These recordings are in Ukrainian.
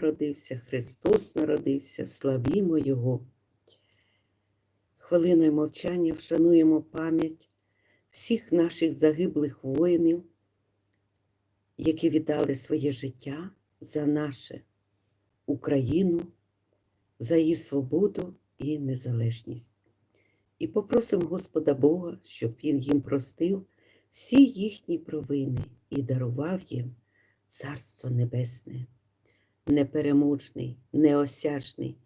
Родився, Христос народився, славімо Його. Хвилиною мовчання вшануємо пам'ять всіх наших загиблих воїнів, які віддали своє життя за нашу Україну, за її свободу і незалежність. І попросимо Господа Бога, щоб Він їм простив всі їхні провини і дарував їм Царство Небесне непереможний, неосяжний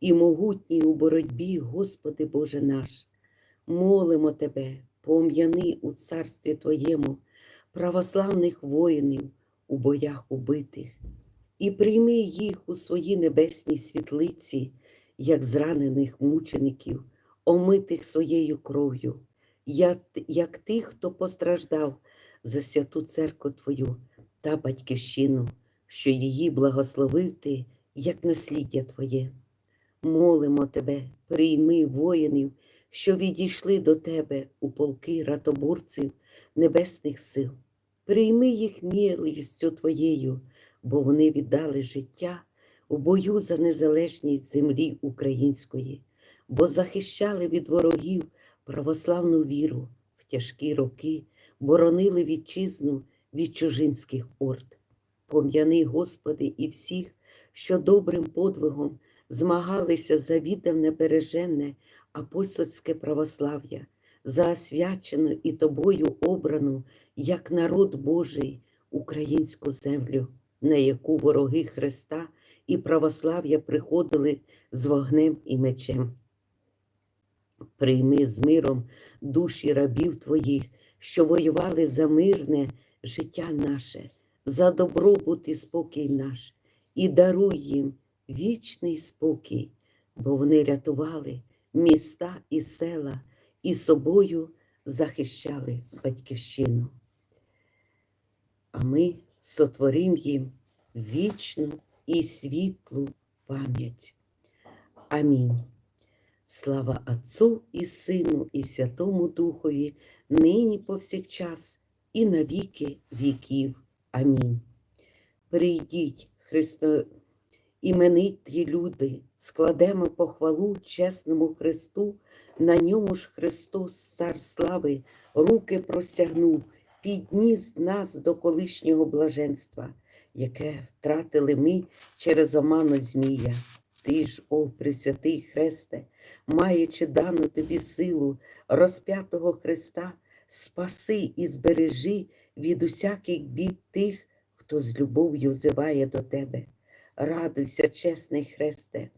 і могутній у боротьбі, Господи Боже наш, молимо Тебе, пом'яни у царстві Твоєму православних воїнів у боях убитих, і прийми їх у свої небесні світлиці, як зранених мучеників, омитих своєю кров'ю, як, тих, хто постраждав за святу церкву Твою та батьківщину що її благословив ти, як насліддя Твоє. Молимо Тебе, прийми воїнів, що відійшли до Тебе у полки ратоборців небесних сил. Прийми їх милістю Твоєю, бо вони віддали життя у бою за незалежність землі української, бо захищали від ворогів православну віру в тяжкі роки, боронили вітчизну від чужинських орд. Пом'яни, Господи, і всіх, що добрим подвигом змагалися за віддавне береженне апостольське православ'я, за освячену і тобою обрану, як народ Божий, українську землю, на яку вороги Христа і православ'я приходили з вогнем і мечем. Прийми з миром душі рабів Твоїх, що воювали за мирне життя наше за добробут і спокій наш, і даруй їм вічний спокій, бо вони рятували міста і села і собою захищали батьківщину. А ми сотворим їм вічну і світлу пам'ять. Амінь. Слава Отцу і Сину, і Святому Духові, нині повсякчас, і на віки віків. Амінь. Прийдіть, Христо, імениті люди, складемо похвалу чесному Христу, на ньому ж Христос, Цар слави, руки простягнув, підніс нас до колишнього блаженства, яке втратили ми через оману Змія. Ти ж, о Пресвятий Христе, маючи дану тобі силу розп'ятого Христа, спаси і збережи від усяких бід тих, хто з любов'ю взиває до тебе. Радуйся, чесний Христе,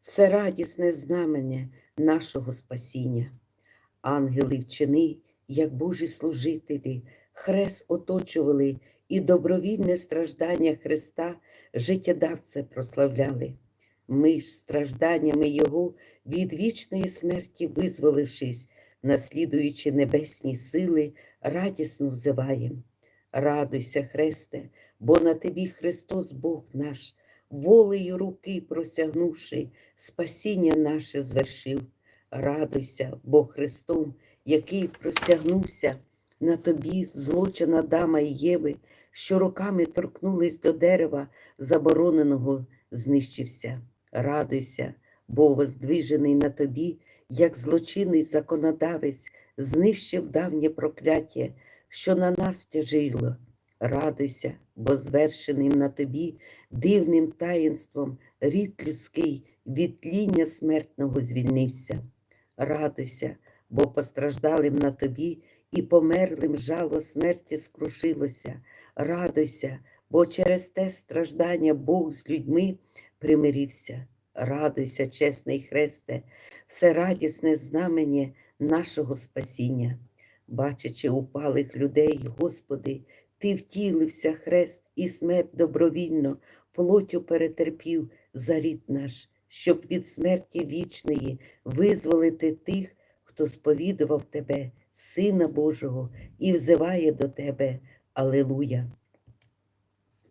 все радісне знамення нашого спасіння. Ангели вчини, як Божі служителі, хрест оточували і добровільне страждання Христа життєдавце прославляли. Ми ж стражданнями Його від вічної смерті визволившись, наслідуючи небесні сили, радісно взиваєм. Радуйся, Христе, бо на тобі Христос Бог наш, волею руки просягнувши, спасіння наше звершив. Радуйся, бо Христом, який простягнувся на тобі, злочина Адама і Єви, що руками торкнулись до дерева, забороненого, знищився. Радуйся, бо воздвижений на тобі як злочинний законодавець знищив давнє прокляття, що на нас тяжило. Радуйся, бо звершеним на тобі дивним таїнством рід людський від тління смертного звільнився. Радуйся, бо постраждалим на тобі і померлим жало смерті скрушилося. Радуйся, бо через те страждання Бог з людьми примирився. Радуйся, чесний Христе, все радісне знамення нашого спасіння. Бачачи упалих людей, Господи, Ти втілився хрест і смерть добровільно, плотю перетерпів за рід наш, щоб від смерті вічної визволити тих, хто сповідував Тебе, Сина Божого, і взиває до Тебе. Алилуя!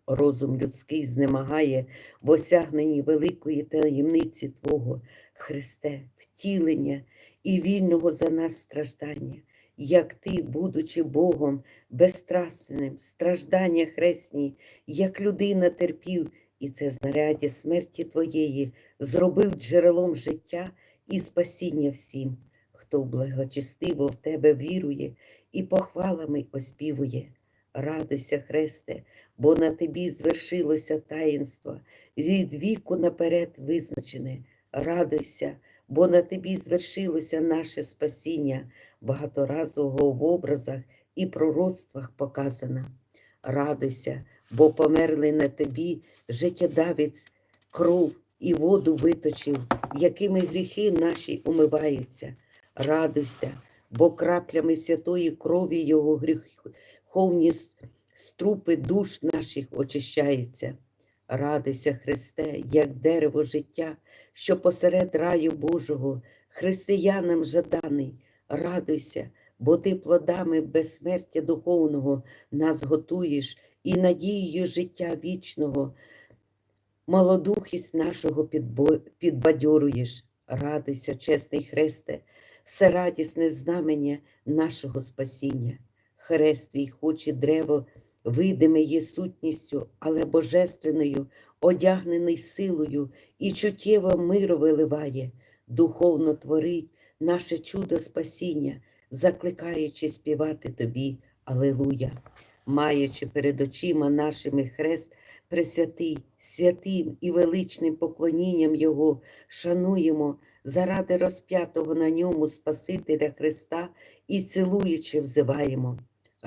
Розум людський знемагає в осягненні великої таємниці Твого, Христе, втілення і вільного за нас страждання, як Ти, будучи Богом, безстрасним, страждання хресні, як людина терпів і це знаряддя смерті Твоєї зробив джерелом життя і спасіння всім, хто благочестиво в Тебе вірує і похвалами оспівує. Радуйся, Христе, бо на тобі звершилося таїнство, від віку наперед визначене. Радуйся, бо на тобі звершилося наше спасіння, багаторазового в образах і пророцтвах показано. Радуйся, бо померли на тобі життєдавець, кров і воду виточив, якими гріхи наші умиваються. Радуйся, бо краплями святої крові Його гріховні с- струпи душ наших очищаються. Радуйся, Христе, як дерево життя, що посеред раю Божого, християнам жаданий. Радуйся, бо ти плодами безсмертя духовного нас готуєш і надією життя вічного, малодухість нашого підбадьоруєш. Радуйся, чесний Христе, все радісне знамення нашого спасіння. Хрест твій, хоч і древо, видиме є сутністю, але божественною, одягнений силою і чуттєво миру виливає, духовно творить наше чудо спасіння, закликаючи співати тобі. Алелуя, маючи перед очима нашими хрест Пресвятий, святим і величним поклонінням Його шануємо заради розп'ятого на ньому Спасителя Христа і цілуючи взиваємо.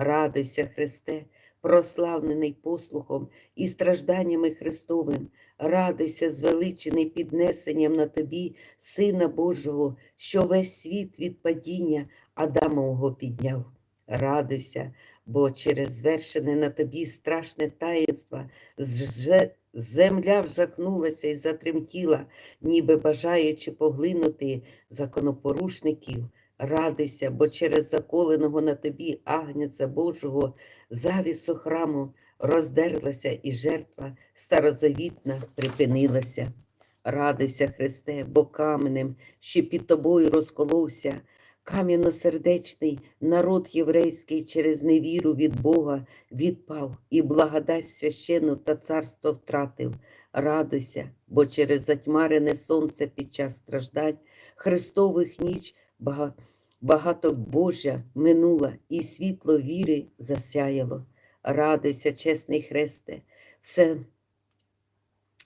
Радуйся, Христе, прославлений послухом і стражданнями Христовим, радуйся, звеличений піднесенням на тобі, Сина Божого, що весь світ від падіння Адамового підняв. Радуйся, бо через звершене на тобі страшне таїнство земля вжахнулася і затремтіла, ніби бажаючи поглинути законопорушників. Радуйся, бо через заколеного на тобі агнця Божого завісу храму роздерлася і жертва старозавітна припинилася. Радуйся, Христе, бо каменем, що під тобою розколовся, кам'яносердечний народ єврейський через невіру від Бога відпав і благодать священну та царство втратив. Радуйся, бо через затьмарене сонце під час страждань Христових ніч багато Божа минула, і світло віри засяяло. Радуйся, чесний Христе, все,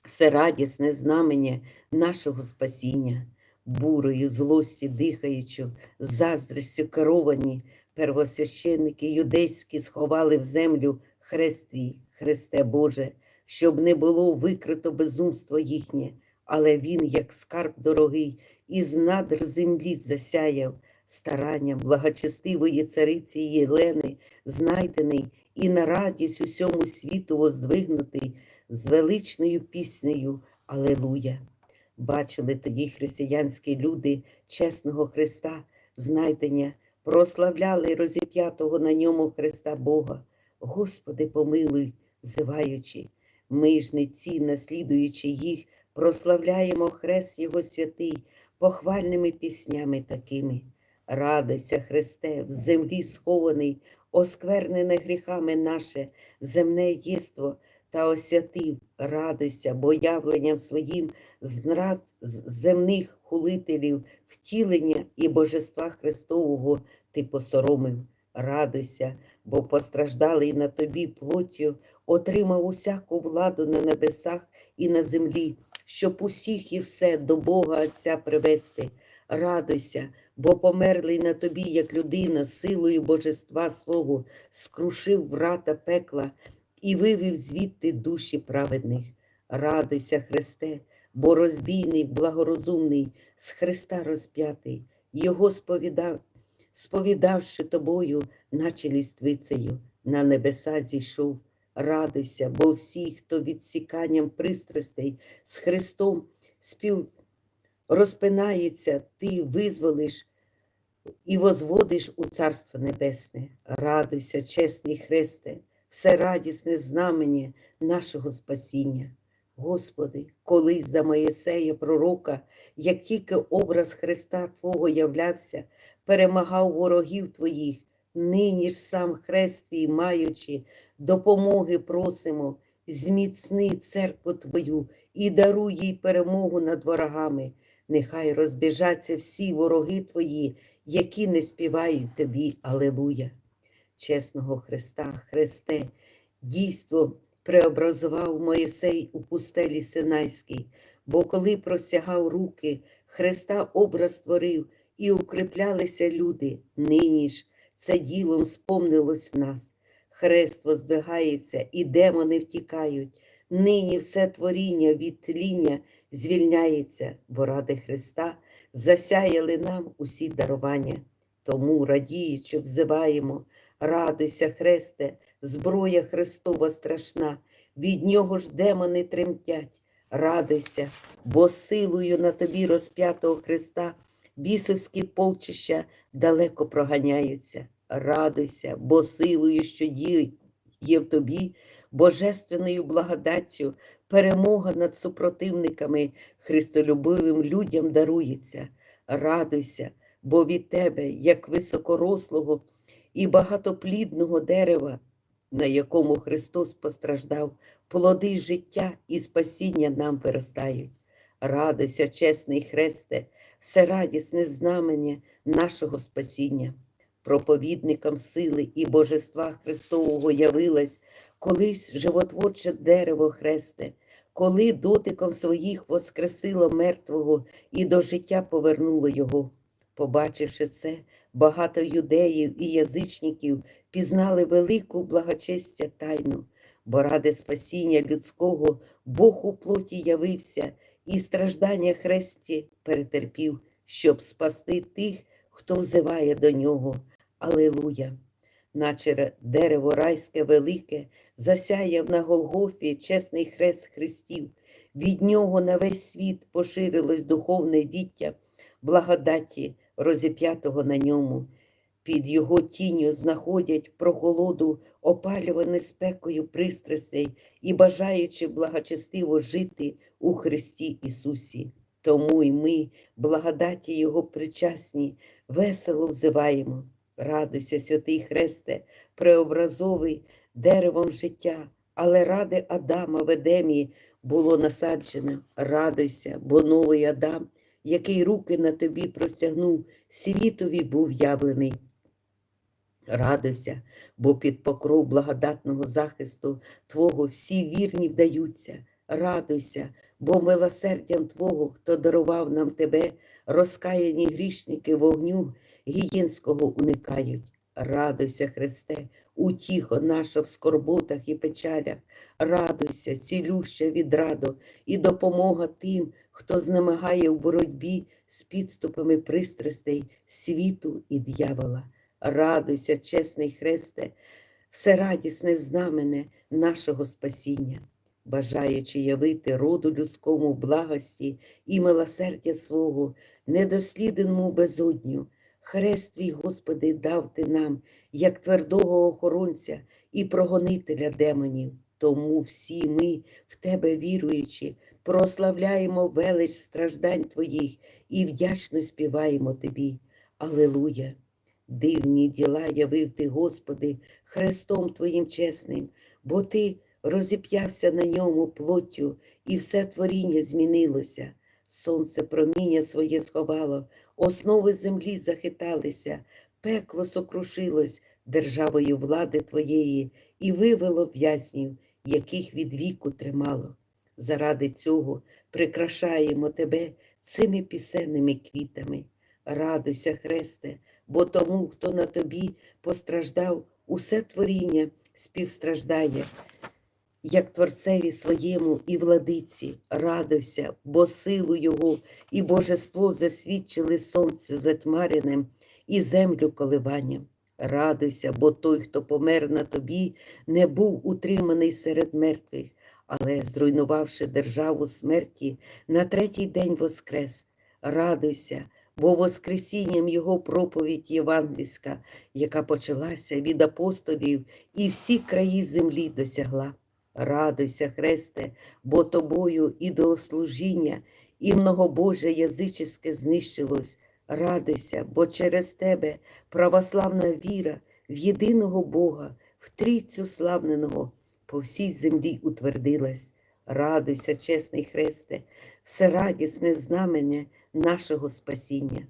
все радісне знамення нашого спасіння, бурою злості дихаючи, заздрістю керовані, первосвященники юдейські сховали в землю хрест твій, Христе Боже, щоб не було викрито безумство їхнє, але він, як скарб дорогий, із надр землі засяяв старанням благочестивої цариці Єлени, знайдений і на радість усьому світу воздвигнутий з величною піснею Алелуя. Бачили тоді християнські люди чесного Христа, знайдення, прославляли розіп'ятого на ньому Христа Бога. Господи, помилуй, взиваючи, ми ж не ці, наслідуючи їх, прославляємо хрест Його святий похвальними піснями такими. Радуйся, Христе, в землі схований, осквернене гріхами наше земне єство та освятив, радуйся, бо явленням своїм знрад земних хулителів, втілення і божества Христового ти посоромив. Радуйся, бо постраждалий на тобі плоттю, отримав усяку владу на небесах і на землі, щоб усіх і все до Бога Отця привести. Радуйся, бо померлий на тобі, як людина, силою божества свого, скрушив врата пекла і вивів звідти душі праведних. Радуйся, Христе, бо розбійний, благорозумний, з Христа розп'ятий, Його сповідав, сповідавши тобою, наче ліствицею, на небеса зійшов. Радуйся, бо всі, хто відсіканням пристрастей з Христом спів розпинається, ти визволиш і возводиш у Царство Небесне. Радуйся, чесний Христе, все радісне знамення нашого спасіння. Господи, коли за Моїсея пророка, як тільки образ Христа Твого являвся, перемагав ворогів Твоїх, нині ж сам хрест Твій маючи, допомоги просимо, зміцни церкву Твою і даруй їй перемогу над ворогами. Нехай розбіжаться всі вороги Твої, які не співають Тобі. Алелуя. Чесного Христа, Христе, дійство преобразував Моїсей у пустелі Синайській, бо коли простягав руки, Христа образ створив, і укріплялися люди. Нині ж це ділом сповнилось в нас. Хрест воздвигається, і демони втікають. Нині все творіння від тління звільняється, бо ради Христа засяяли нам усі дарування. Тому, радіючи, взиваємо, радуйся, Христе, зброя Христова страшна, від нього ж демони тремтять. Радуйся, бо силою на тобі розп'ятого Христа бісовські полчища далеко проганяються. Радуйся, бо силою, що діє в тобі, божественною благодаттю, перемога над супротивниками христолюбивим людям дарується. Радуйся, бо від тебе, як високорослого і багатоплідного дерева, на якому Христос постраждав, плоди життя і спасіння нам виростають. Радуйся, чесний Христе, всерадісне знамення нашого спасіння. Проповідникам сили і божества Христового явилась колись животворче дерево Хресте, коли дотиком своїх воскресило мертвого і до життя повернуло його. Побачивши це, багато юдеїв і язичників пізнали велику благочестя тайну, бо ради спасіння людського Бог у плоті явився і страждання хресті перетерпів, щоб спасти тих, хто взиває до нього. Алилуя! Наче дерево райське велике, засяяв на Голгофі чесний хрест Христів. Від нього на весь світ поширилось духовне віття, благодаті, розіп'ятого на ньому. Під його тінню знаходять прохолоду, опалюване спекою пристрастей і бажаючи благочестиво жити у Христі Ісусі. Тому й ми, благодаті Його причасні, весело взиваємо. Радуйся, святий Христе, преобразовий деревом життя, але ради Адама в Едемі було насаджено. Радуйся, бо новий Адам, який руки на тобі простягнув, світові був явлений. Радуйся, бо під покров благодатного захисту Твого всі вірні вдаються. Радуйся, бо милосердям Твого, хто дарував нам Тебе, розкаяні грішники вогню гієнського уникають. Радуйся, Христе, утіхо наша в скорботах і печалях. Радуйся, цілюща відраду і допомога тим, хто знемагає в боротьбі з підступами пристрастей світу і дьявола. Радуйся, чесний Христе, всерадісне знамене нашого спасіння, бажаючи явити роду людському благості і милосердя свого, недослідному безодню. Хрест твій, Господи, дав ти нам, як твердого охоронця і прогонителя демонів. Тому всі ми, в Тебе віруючи, прославляємо велич страждань Твоїх і вдячно співаємо Тобі. Алилуя! Дивні діла явив ти, Господи, Христом Твоїм чесним, бо Ти розіп'явся на ньому плоттю, і все творіння змінилося. Сонце проміння своє сховало, основи землі захиталися, пекло сокрушилось державою влади Твоєї і вивело в'язнів, яких від віку тримало. Заради цього прикрашаємо Тебе цими пісенними квітами. Радуйся, Христе, бо тому, хто на тобі постраждав, усе творіння співстраждає, як творцеві своєму і владиці, радуйся, бо силу Його і божество засвідчили сонце затьмареним і землю коливанням. Радуйся, бо той, хто помер на тобі, не був утриманий серед мертвих, але, зруйнувавши державу смерті, на третій день воскрес. Радуйся, бо Воскресінням Його проповідь євангельська, яка почалася від апостолів і всі краї землі досягла. Радуйся, Христе, бо тобою ідолослужіння і многобожje язичське знищилось. Радуйся, бо через тебе православна віра в єдиного Бога, в трійцю славненого, по всій землі утвердилась. Радуйся, чесний Христе, всерадісне знамення нашого спасіння.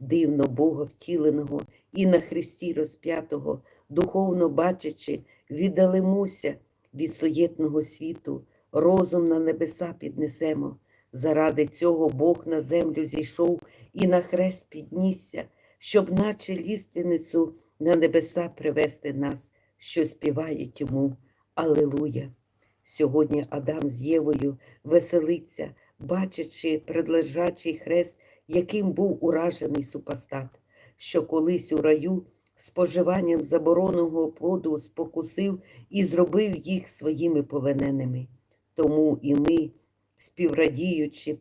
Дивно Бога втіленого і на Христі розп'ятого, духовно бачачи, віддалимося від суєтного світу, розум на небеса піднесемо. Заради цього Бог на землю зійшов і на хрест піднісся, щоб, наче ліственницю, на небеса привести нас, що співають йому. Алилуя! Сьогодні Адам з Євою веселиться, бачачи предлежачий хрест, яким був уражений супостат, що колись у раю споживанням забороненого плоду спокусив і зробив їх своїми полоненими. Тому і ми, співрадіючи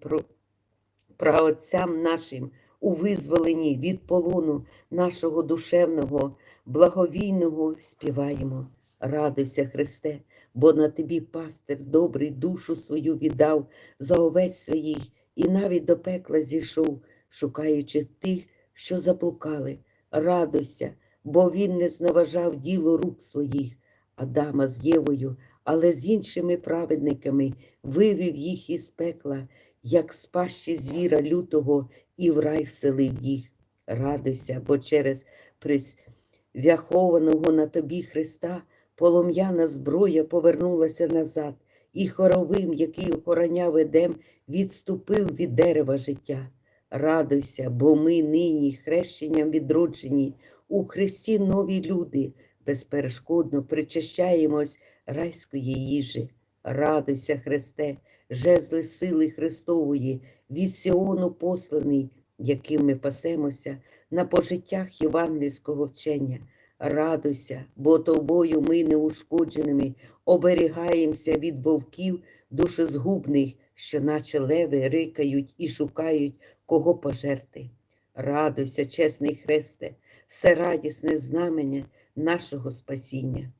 праотцям нашим у визволенні від полону нашого душевного, благовійного співаємо. Радуйся, Христе, бо на тобі пастир добрий душу свою віддав за овець своїх і навіть до пекла зійшов, шукаючи тих, що заблукали. Радуйся, бо він не зневажав діло рук своїх, Адама з Євою, але з іншими праведниками вивів їх із пекла, як з пащі звіра лютого, і в рай вселив їх. Радуйся, бо через присвяхованого на тобі Христа полум'яна зброя повернулася назад, і хоровим, який охороняв Едем, відступив від дерева життя. Радуйся, бо ми нині хрещенням відроджені, у Христі нові люди, безперешкодно причащаємось райської їжі. Радуйся, Христе, жезли сили Христової, від Сіону посланий, яким ми пасемося на пожиттях євангельського вчення. Радуйся, бо тобою ми неушкодженими оберігаємося від вовків душезгубних, що наче леви рикають і шукають, кого пожерти. Радуйся, чесний Христе, все радісне знамення нашого спасіння.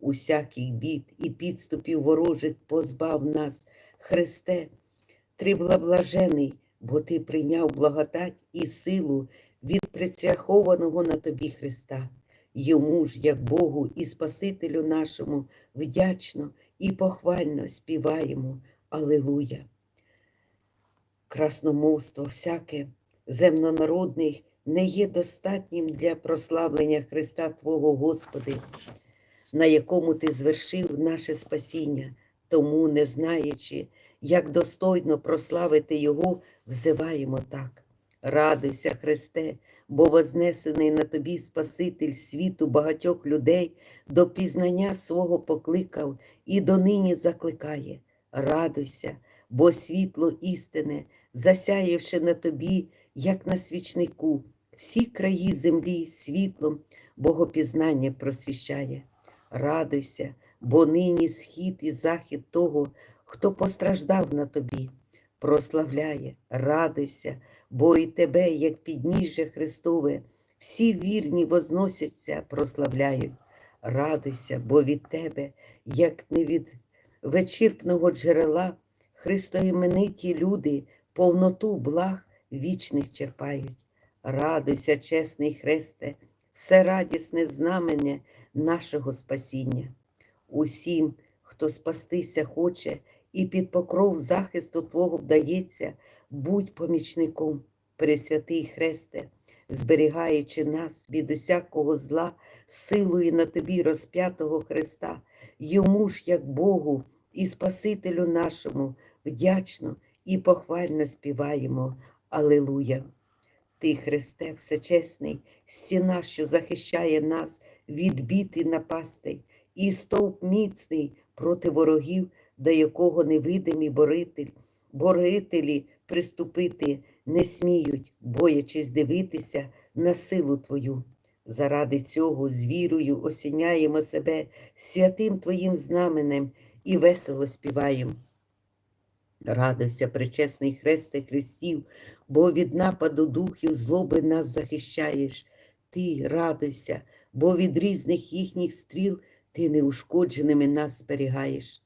Усяких бід і підступів ворожих позбав нас, Христе, трибла-блажений, бо Ти прийняв благодать і силу від присвяхованого на тобі Христа. Йому ж, як Богу і Спасителю нашому, вдячно і похвально співаємо. Алилуя. Красномовство всяке земнонародних не є достатнім для прославлення Христа Твого Господи, на якому Ти звершив наше спасіння, тому, не знаючи, як достойно прославити Його, взиваємо так. Радуйся, Христе, бо вознесений на тобі Спаситель світу багатьох людей до пізнання свого покликав і донині закликає. Радуйся, бо світло істине, засяявши на тобі, як на свічнику, всі краї землі світлом Богопізнання просвіщає. Радуйся, бо нині схід і захід того, хто постраждав на тобі, прославляє, радуйся, бо і тебе, як підніжжя Христове, всі вірні возносяться, прославляють. Радуйся, бо від тебе, як не від вечірпного джерела, христоімениті люди повноту благ вічних черпають. Радуйся, чесний Христе, все радісне знамення нашого спасіння. Усім, хто спастися хоче і під покров захисту Твого вдається, будь помічником, Пресвятий Христе, зберігаючи нас від усякого зла, силою на тобі розп'ятого Христа, йому ж, як Богу і Спасителю нашому, вдячно і похвально співаємо. Алилуя! Ти, Христе, всечесний, стіна, що захищає нас від бід напастей, і стовп міцний проти ворогів, до якого невидимі боритель, борителі приступити не сміють, боячись дивитися на силу Твою. Заради цього з вірою осіняємо себе святим Твоїм знаменем і весело співаємо. Радуйся, пречесний Христе Христів, бо від нападу духів злоби нас захищаєш. Ти радуйся, бо від різних їхніх стріл ти неушкодженими нас зберігаєш.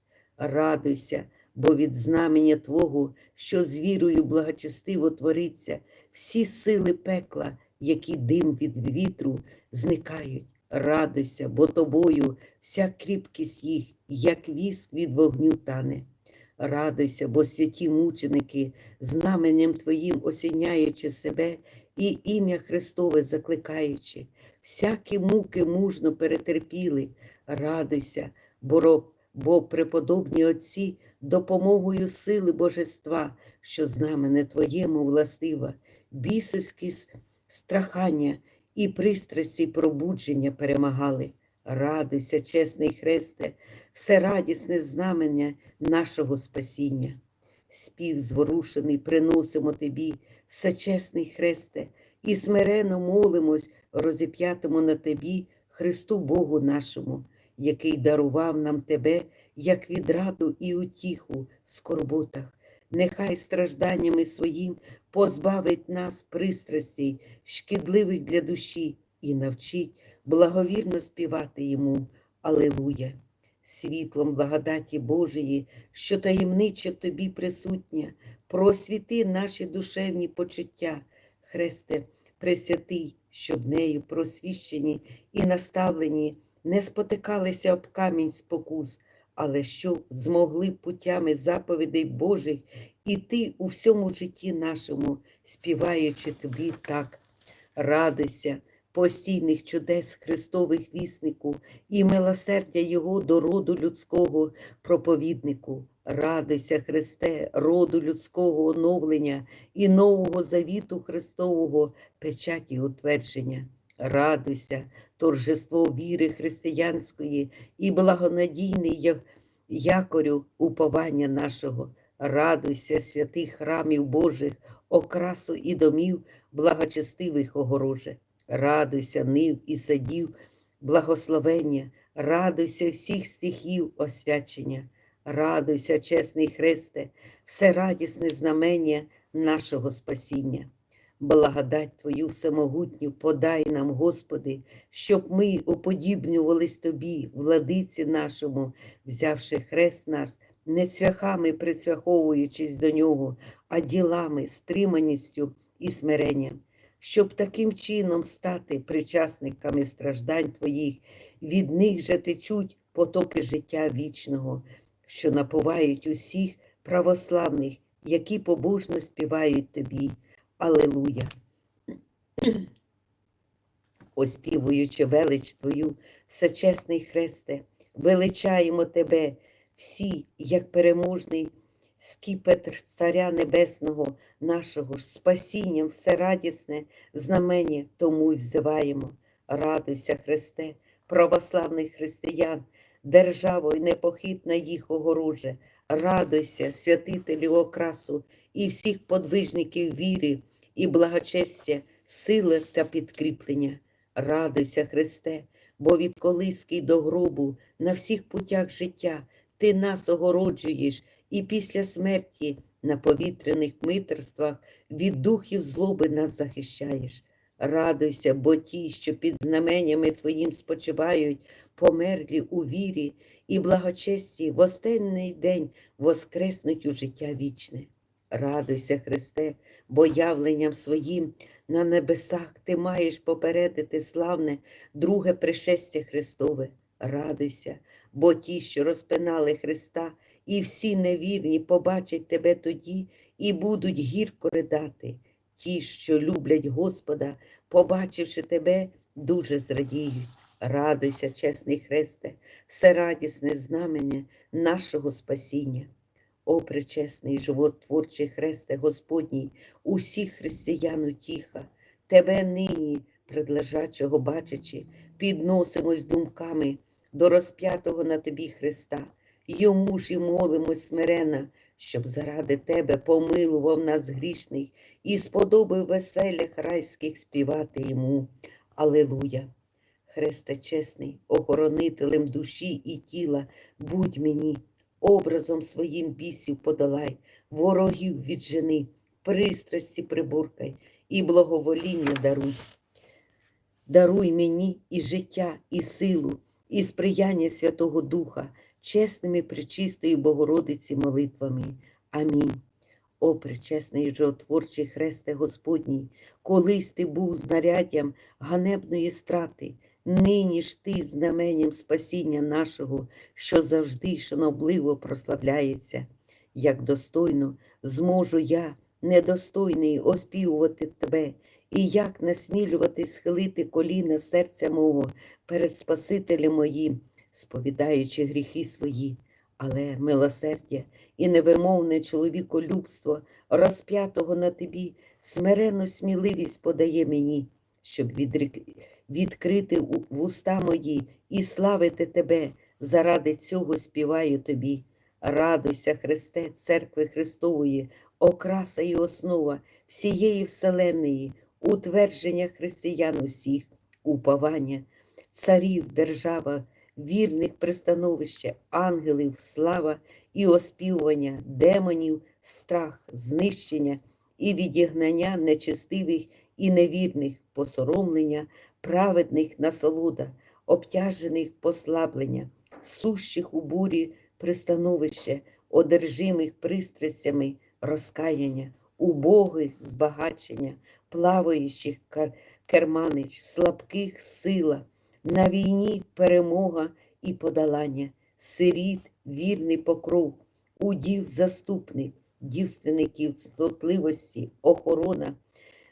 Радуйся, бо від знамення Твого, що з вірою благочестиво твориться, всі сили пекла, які дим від вітру, зникають. Радуйся, бо тобою вся кріпкість їх як віск від вогню тане. Радуйся, бо святі мученики, знаменем Твоїм осіняючи себе і ім'я Христове закликаючи, всякі муки мужно перетерпіли, радуйся, бо, ро- бо преподобні отці допомогою сили Божества, що знамене Твоєму властива, бісовські страхання і пристрасті пробудження перемагали. Радуйся, чесний Христе, все радісне знамення нашого спасіння. Спів зворушений приносимо тобі, всечесний Христе, і смирено молимось, розіп'ятому на тобі, Христу Богу нашому, який дарував нам тебе, як відраду і утіху в скорботах. Нехай стражданнями своїм позбавить нас пристрастей, шкідливих для душі, і навчить благовірно співати йому. Алилуя! Світлом благодаті Божої, що таємниче в тобі присутня, просвіти наші душевні почуття, Христе, пресвятий, щоб нею просвіщені і наставлені не спотикалися об камінь спокус, але щоб змогли путями заповідей Божих іти у всьому житті нашому, співаючи тобі так. Радуйся, постійних чудес Христових віснику і милосердя Його до роду людського проповіднику. Радуйся, Христе, роду людського оновлення і нового завіту Христового печаті утвердження. Радуйся, торжество віри християнської і благонадійний якорю уповання нашого. Радуйся, святих храмів Божих, окрасу і домів благочестивих огороже. Радуйся, нив і садів, благословення, радуйся всіх стихів освячення. Радуйся, чесний Христе, все радісне знамення нашого спасіння. Благодать Твою всемогутню подай нам, Господи, щоб ми уподібнювались Тобі, владиці нашому, взявши хрест нас, не цвяхами прицвяховуючись до нього, а ділами, стриманістю і смиренням, щоб таким чином стати причасниками страждань Твоїх, від них же течуть потоки життя вічного, що напувають усіх православних, які побожно співають Тобі. Алилуя! Оспівуючи велич Твою, всечесний Христе, величаємо Тебе, всі, як переможний скіпетр Царя Небесного, нашого ж спасінням всерадісне знамення тому й взиваємо. Радуйся, Христе, православних християн, державо й непохитна їх огороже. Радуйся, святителю окрасу і всіх подвижників віри і благочестя, сили та підкріплення. Радуйся, Христе, бо від колиски до гробу на всіх путях життя ти нас огороджуєш і після смерті на повітряних митерствах від духів злоби нас захищаєш. Радуйся, бо ті, що під знаменями Твоїм спочивають, померлі у вірі і благочесті в останній день воскреснуть у життя вічне. Радуйся, Христе, бо явленням своїм на небесах ти маєш попередити славне друге пришестя Христове. Радуйся, бо ті, що розпинали Христа, і всі невірні побачать тебе тоді і будуть гірко ридати. Ті, що люблять Господа, побачивши тебе, дуже зрадіють. Радуйся, чесний Христе, все радісне знамення нашого спасіння. О, пречесний животворчий Христе Господній, усіх християн утіха, Тебе нині, предлежачого бачачи, підносимось думками до розп'ятого на Тобі Христа. Йому ж і молимось смирена, щоб заради Тебе помилував нас грішних і сподобав веселях райських співати йому. Алилуя! Христе чесний, охоронителем душі і тіла, будь мені, образом своїм бісів подолай, ворогів віджени, пристрасті прибуркай і благовоління даруй. Даруй мені і життя, і силу, і сприяння Святого Духа, чесними причистої Богородиці молитвами. Амінь. О, пречесний і животворчий Христе Господній, колись ти був знаряддям ганебної страти, нині ж ти знаменем спасіння нашого, що завжди шанобливо прославляється, як достойно зможу я, недостойний, оспівувати тебе, і як насмілювати схилити коліна серця мого перед Спасителем моїм, сповідаючи гріхи свої. Але милосердя і невимовне чоловіколюбство, розп'ятого на тобі, смирену сміливість подає мені, щоб відкрити вуста мої і славити тебе. Заради цього співаю тобі. Радуйся, Христе, церкви Христової, окраса і основа всієї вселеної, утвердження християн усіх, уповання, царів, держава, вірних пристановище, ангелів, слава і оспівування, демонів, страх, знищення і відігнання нечестивих і невірних, посоромлення, праведних насолода, обтяжених послаблення, сущих у бурі пристановище, одержимих пристрастями розкаяння, убогих збагачення, плаваючих керманич, слабких сила, на війні перемога і подолання, сиріт, вірний покров, удів заступник, дівственників цнотливості, охорона,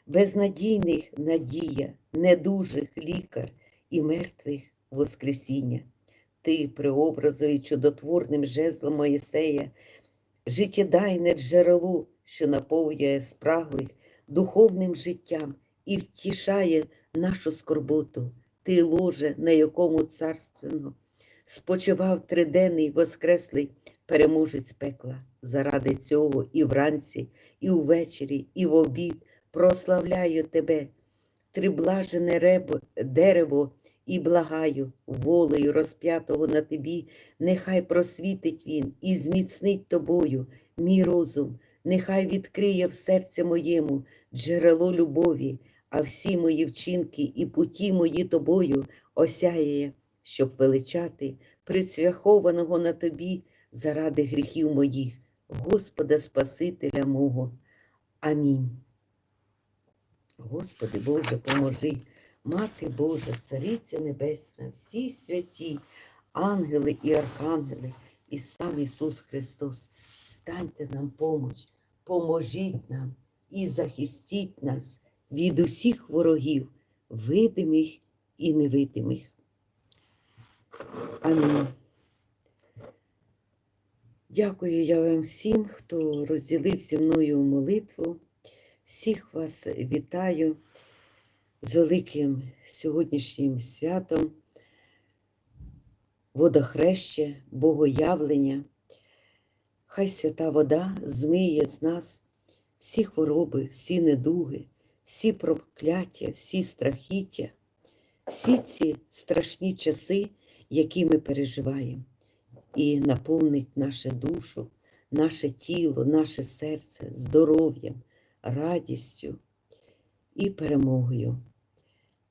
безнадійних надія, недужих лікар і мертвих воскресіння. Ти, преобразою чудотворним жезлом Моїсея, життєдайне джерело, що наповнює спраглих духовним життям і втішає нашу скорботу. Ти ложе, на якому царственно спочивав триденний воскреслий переможець пекла. Заради цього і вранці, і увечері, і в обід прославляю тебе, триблажене дерево, і благаю, волею розп'ятого на тобі, нехай просвітить він і зміцнить тобою мій розум, нехай відкриє в серці моєму джерело любові, а всі мої вчинки і путі мої тобою осяяє, щоб величати присвяхованого на тобі заради гріхів моїх, Господа Спасителя мого. Амінь. Господи Боже, поможи, Мати Божа, Цариця Небесна, всі святі, ангели і архангели, і сам Ісус Христос, станьте нам помоч, поможіть нам і захистіть нас від усіх ворогів, видимих і невидимих. Амінь. Дякую я вам всім, хто розділив зі мною молитву. Всіх вас вітаю з великим сьогоднішнім святом, водохреща, богоявлення. Хай свята вода змиє з нас всі хвороби, всі недуги, всі прокляття, всі страхіття, всі ці страшні часи, які ми переживаємо, і наповнить нашу душу, наше тіло, наше серце здоров'ям, радістю і перемогою,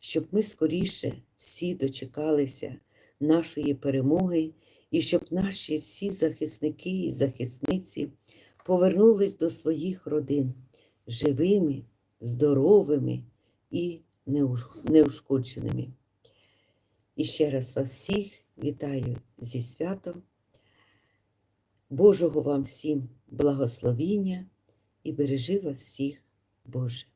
щоб ми скоріше всі дочекалися нашої перемоги, і щоб наші всі захисники і захисниці повернулись до своїх родин живими, здоровими і неушкодженими. І ще раз вас всіх вітаю зі святом. Божого вам всім благословіння і бережи вас всіх, Боже.